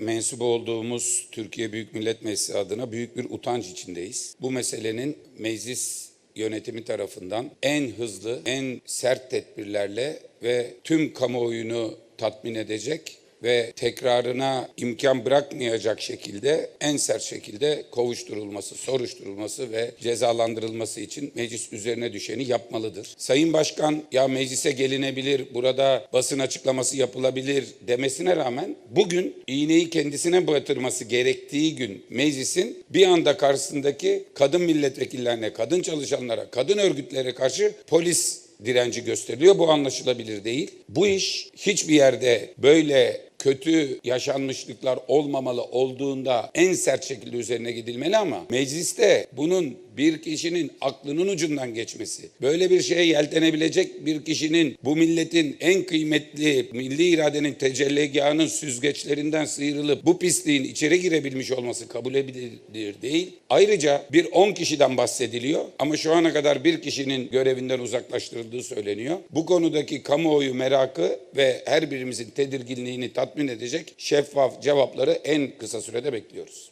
mensup olduğumuz Türkiye Büyük Millet Meclisi adına büyük bir utanç içindeyiz. Bu meselenin meclis yönetimi tarafından en hızlı, en sert tedbirlerle ve tüm kamuoyunu tatmin edecek ve tekrarına imkan bırakmayacak şekilde en sert şekilde kovuşturulması, soruşturulması ve cezalandırılması için meclis üzerine düşeni yapmalıdır. Sayın Başkan ya meclise gelinebilir, burada basın açıklaması yapılabilir demesine rağmen bugün iğneyi kendisine batırması gerektiği gün meclisin bir anda karşısındaki kadın milletvekillerine, kadın çalışanlara, kadın örgütlere karşı polis direnci gösteriliyor. Bu anlaşılabilir değil. Bu iş hiçbir yerde böyle kötü yaşanmışlıklar olmamalı olduğunda en sert şekilde üzerine gidilmeli ama mecliste bunun bir kişinin aklının ucundan geçmesi, böyle bir şeye yeltenebilecek bir kişinin bu milletin en kıymetli milli iradenin tecelligahının süzgeçlerinden sıyrılıp bu pisliğin içeri girebilmiş olması kabul edilir değil. Ayrıca bir 10 kişiden bahsediliyor ama şu ana kadar bir kişinin görevinden uzaklaştırıldığı söyleniyor. Bu konudaki kamuoyu merakı ve her birimizin tedirginliğini tatmin edecek şeffaf cevapları en kısa sürede bekliyoruz.